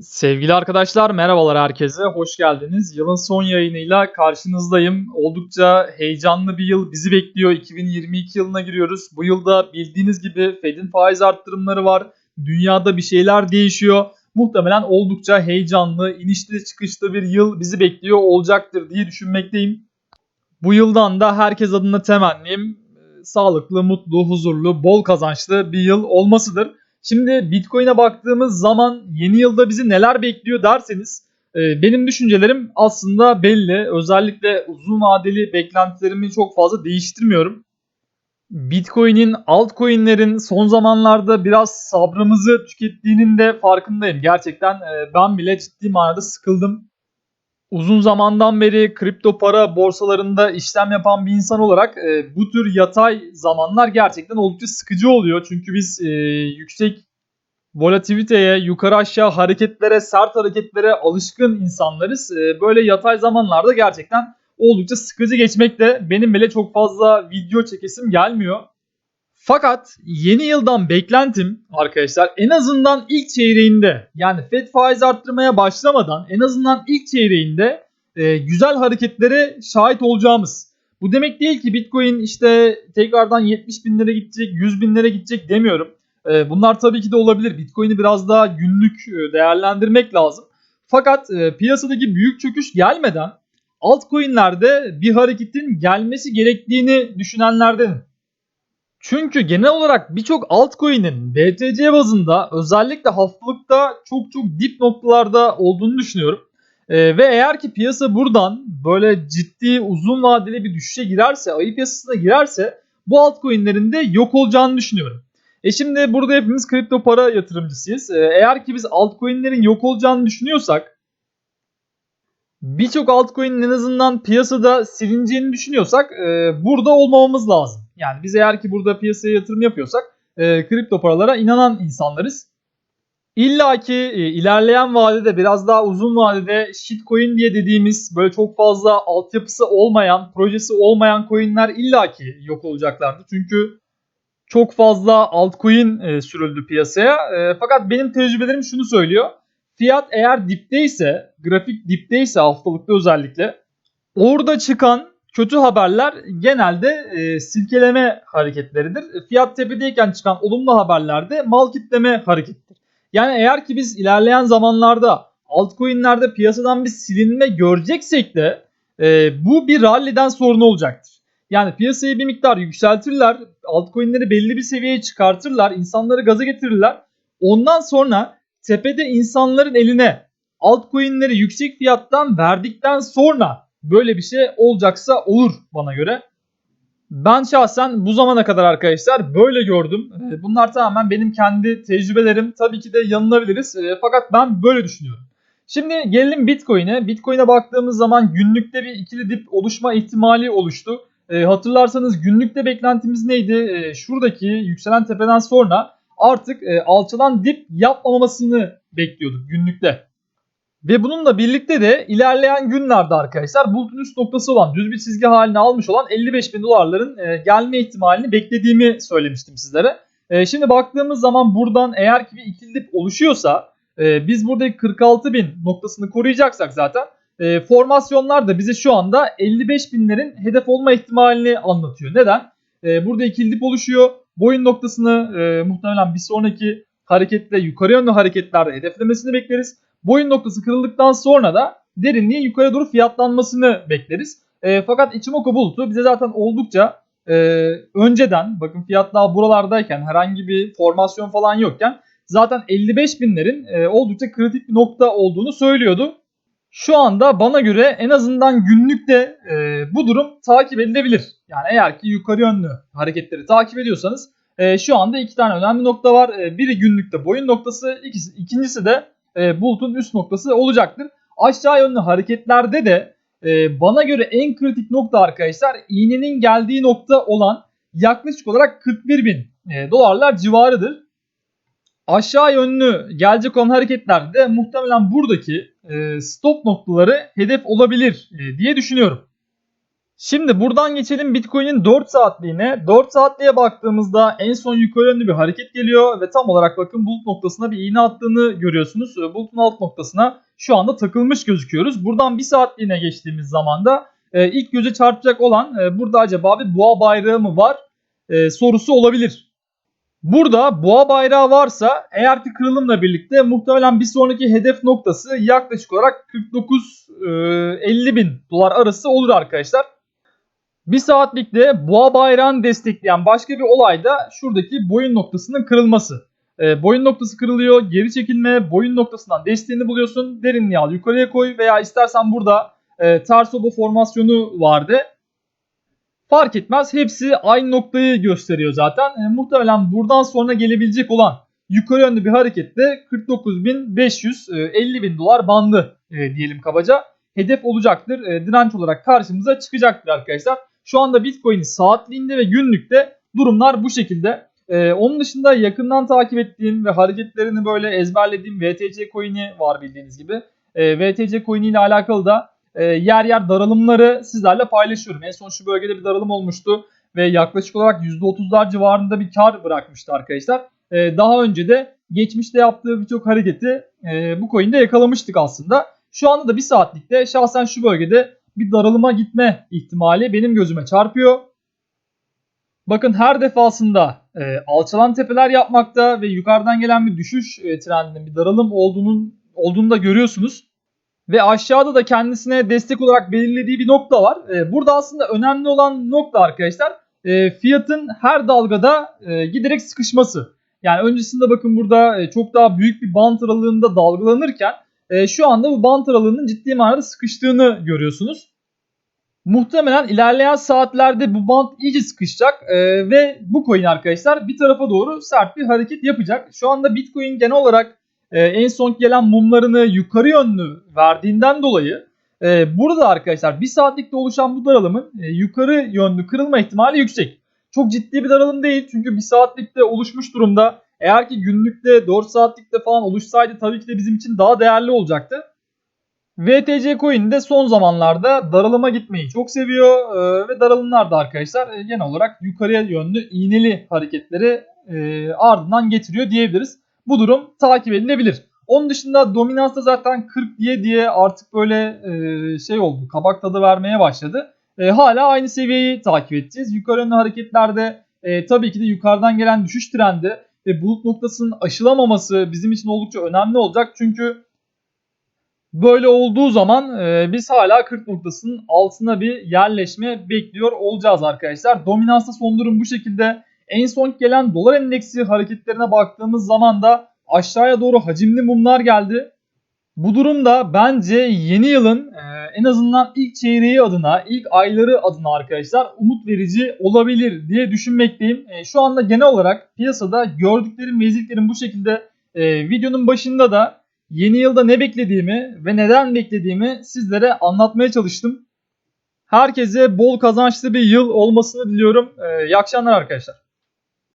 Sevgili arkadaşlar merhabalar herkese hoş geldiniz. Yılın son yayınıyla karşınızdayım. Oldukça heyecanlı bir yıl bizi bekliyor. 2022 yılına giriyoruz. Bu yılda bildiğiniz gibi Fed'in faiz arttırımları var. Dünyada bir şeyler değişiyor. Muhtemelen oldukça heyecanlı, inişli çıkışlı bir yıl bizi bekliyor olacaktır diye düşünmekteyim. Bu yıldan da herkes adına temennim sağlıklı, mutlu, huzurlu, bol kazançlı bir yıl olmasıdır. Şimdi Bitcoin'e baktığımız zaman yeni yılda bizi neler bekliyor derseniz e, benim düşüncelerim aslında belli. Özellikle uzun vadeli beklentilerimi çok fazla değiştirmiyorum. Bitcoin'in, altcoin'lerin son zamanlarda biraz sabrımızı tükettiğinin de farkındayım. Gerçekten e, ben bile ciddi manada sıkıldım. Uzun zamandan beri kripto para borsalarında işlem yapan bir insan olarak e, bu tür yatay zamanlar gerçekten oldukça sıkıcı oluyor. Çünkü biz e, yüksek volatiliteye, yukarı aşağı hareketlere, sert hareketlere alışkın insanlarız. E, böyle yatay zamanlarda gerçekten oldukça sıkıcı geçmekte. Benim bile çok fazla video çekesim gelmiyor. Fakat yeni yıldan beklentim arkadaşlar en azından ilk çeyreğinde yani Fed faiz arttırmaya başlamadan en azından ilk çeyreğinde e, güzel hareketlere şahit olacağımız. Bu demek değil ki Bitcoin işte tekrardan 70 binlere gidecek, 100 binlere gidecek demiyorum. E, bunlar tabii ki de olabilir. Bitcoin'i biraz daha günlük e, değerlendirmek lazım. Fakat e, piyasadaki büyük çöküş gelmeden altcoin'lerde bir hareketin gelmesi gerektiğini düşünenlerdenim. Çünkü genel olarak birçok altcoin'in BTC bazında özellikle haftalıkta çok çok dip noktalarda olduğunu düşünüyorum. Ee, ve eğer ki piyasa buradan böyle ciddi uzun vadeli bir düşüşe girerse, ayı piyasasına girerse bu altcoin'lerin de yok olacağını düşünüyorum. E şimdi burada hepimiz kripto para yatırımcısıyız. Ee, eğer ki biz altcoin'lerin yok olacağını düşünüyorsak birçok altcoin'in en azından piyasada silineceğini düşünüyorsak e, burada olmamamız lazım. Yani biz eğer ki burada piyasaya yatırım yapıyorsak e, kripto paralara inanan insanlarız. İlla ki e, ilerleyen vadede biraz daha uzun vadede shitcoin diye dediğimiz böyle çok fazla altyapısı olmayan, projesi olmayan coinler illa ki yok olacaklardı. Çünkü çok fazla altcoin e, sürüldü piyasaya. E, fakat benim tecrübelerim şunu söylüyor. Fiyat eğer dipteyse, grafik dipteyse haftalıkta özellikle orada çıkan kötü haberler genelde e, silkeleme hareketleridir. Fiyat tepedeyken çıkan olumlu haberlerde mal kitleme harekettir. Yani eğer ki biz ilerleyen zamanlarda altcoin'lerde piyasadan bir silinme göreceksek de e, bu bir rally'den sorun olacaktır. Yani piyasayı bir miktar yükseltirler, altcoin'leri belli bir seviyeye çıkartırlar, insanları gaza getirirler. Ondan sonra tepede insanların eline altcoin'leri yüksek fiyattan verdikten sonra böyle bir şey olacaksa olur bana göre. Ben şahsen bu zamana kadar arkadaşlar böyle gördüm. Ee, bunlar tamamen benim kendi tecrübelerim. Tabii ki de yanılabiliriz. Ee, fakat ben böyle düşünüyorum. Şimdi gelelim Bitcoin'e. Bitcoin'e baktığımız zaman günlükte bir ikili dip oluşma ihtimali oluştu. Ee, hatırlarsanız günlükte beklentimiz neydi? Şuradaki yükselen tepeden sonra artık e, alçalan dip yapmamasını bekliyorduk günlükte. Ve bununla birlikte de ilerleyen günlerde arkadaşlar bulutun üst noktası olan düz bir çizgi halini almış olan 55 bin dolarların e, gelme ihtimalini beklediğimi söylemiştim sizlere. E, şimdi baktığımız zaman buradan eğer ki bir ikili dip oluşuyorsa e, biz buradaki 46 bin noktasını koruyacaksak zaten formasyonlar da bize şu anda 55 binlerin hedef olma ihtimalini anlatıyor. Neden? Burada ikili dip oluşuyor. Boyun noktasını muhtemelen bir sonraki hareketle yukarı yönlü hareketlerde hedeflemesini bekleriz. Boyun noktası kırıldıktan sonra da derinliğin yukarı doğru fiyatlanmasını bekleriz. E, fakat Ichimoku bulutu bize zaten oldukça e, önceden bakın fiyat daha buralardayken herhangi bir formasyon falan yokken zaten 55 binlerin e, oldukça kritik bir nokta olduğunu söylüyordu. Şu anda bana göre en azından günlükte e, bu durum takip edilebilir. Yani eğer ki yukarı yönlü hareketleri takip ediyorsanız e, şu anda iki tane önemli nokta var. E, biri günlükte boyun noktası, ikisi, ikincisi de e, bulutun üst noktası olacaktır. Aşağı yönlü hareketlerde de e, bana göre en kritik nokta arkadaşlar iğnenin geldiği nokta olan yaklaşık olarak 41 bin e, dolarlar civarıdır. Aşağı yönlü gelecek olan hareketlerde muhtemelen buradaki e, stop noktaları hedef olabilir e, diye düşünüyorum. Şimdi buradan geçelim Bitcoin'in 4 saatliğine. 4 saatliğe baktığımızda en son yukarı yönlü bir hareket geliyor ve tam olarak bakın bulut noktasına bir iğne attığını görüyorsunuz. Bulutun alt noktasına şu anda takılmış gözüküyoruz. Buradan 1 saatliğine geçtiğimiz zaman da e, ilk göze çarpacak olan e, burada acaba bir boğa bayrağı mı var e, sorusu olabilir. Burada boğa bayrağı varsa eğer ki kırılımla birlikte muhtemelen bir sonraki hedef noktası yaklaşık olarak 49-50 bin dolar arası olur arkadaşlar. Bir saatlikte boğa bayrağını destekleyen başka bir olay da şuradaki boyun noktasının kırılması. E, boyun noktası kırılıyor, geri çekilme, boyun noktasından desteğini buluyorsun, derinliği al yukarıya koy veya istersen burada e, ters formasyonu vardı. Fark etmez hepsi aynı noktayı gösteriyor zaten. E, muhtemelen buradan sonra gelebilecek olan yukarı yönlü bir harekette 49.500 50 dolar bandı e, diyelim kabaca hedef olacaktır. E, direnç olarak karşımıza çıkacaktır arkadaşlar. Şu anda Bitcoin saatliğinde ve günlükte durumlar bu şekilde. Ee, onun dışında yakından takip ettiğim ve hareketlerini böyle ezberlediğim VTC coin'i var bildiğiniz gibi. Ee, VTC coin'i ile alakalı da e, yer yer daralımları sizlerle paylaşıyorum. En son şu bölgede bir daralım olmuştu ve yaklaşık olarak %30'lar civarında bir kar bırakmıştı arkadaşlar. Ee, daha önce de geçmişte yaptığı birçok hareketi e, bu coin'de yakalamıştık aslında. Şu anda da bir saatlikte şahsen şu bölgede bir daralıma gitme ihtimali benim gözüme çarpıyor. Bakın her defasında e, alçalan tepeler yapmakta ve yukarıdan gelen bir düşüş e, trendinin bir daralım olduğunun olduğunu da görüyorsunuz. Ve aşağıda da kendisine destek olarak belirlediği bir nokta var. E, burada aslında önemli olan nokta arkadaşlar e, fiyatın her dalgada e, giderek sıkışması. Yani öncesinde bakın burada e, çok daha büyük bir bant aralığında dalgalanırken e, şu anda bu bant aralığının ciddi manada sıkıştığını görüyorsunuz. Muhtemelen ilerleyen saatlerde bu bant iyice sıkışacak e, ve bu coin arkadaşlar bir tarafa doğru sert bir hareket yapacak. Şu anda Bitcoin genel olarak e, en son gelen mumlarını yukarı yönlü verdiğinden dolayı e, burada arkadaşlar bir saatlikte oluşan bu daralımın e, yukarı yönlü kırılma ihtimali yüksek. Çok ciddi bir daralım değil çünkü bir saatlikte oluşmuş durumda. Eğer ki günlükte 4 saatlikte falan oluşsaydı tabii ki de bizim için daha değerli olacaktı. VTC coin de son zamanlarda daralıma gitmeyi çok seviyor ee, ve daralımlar da arkadaşlar e, genel olarak yukarıya yönlü iğneli hareketleri e, ardından getiriyor diyebiliriz. Bu durum takip edilebilir. Onun dışında dominansta zaten 40 diye diye artık böyle e, şey oldu kabak tadı vermeye başladı. E, hala aynı seviyeyi takip edeceğiz. Yukarı yönlü hareketlerde e, tabii ki de yukarıdan gelen düşüş trendi ve bulut noktasının aşılamaması bizim için oldukça önemli olacak. Çünkü böyle olduğu zaman e, biz hala 40 noktasının altına bir yerleşme bekliyor olacağız arkadaşlar. Dominansta son durum bu şekilde. En son gelen dolar endeksi hareketlerine baktığımız zaman da aşağıya doğru hacimli mumlar geldi. Bu durumda bence yeni yılın e, en azından ilk çeyreği adına, ilk ayları adına arkadaşlar umut verici olabilir diye düşünmekteyim. E, şu anda genel olarak piyasada gördüklerim ve izlediklerim bu şekilde. E, videonun başında da yeni yılda ne beklediğimi ve neden beklediğimi sizlere anlatmaya çalıştım. Herkese bol kazançlı bir yıl olmasını diliyorum. İyi akşamlar arkadaşlar.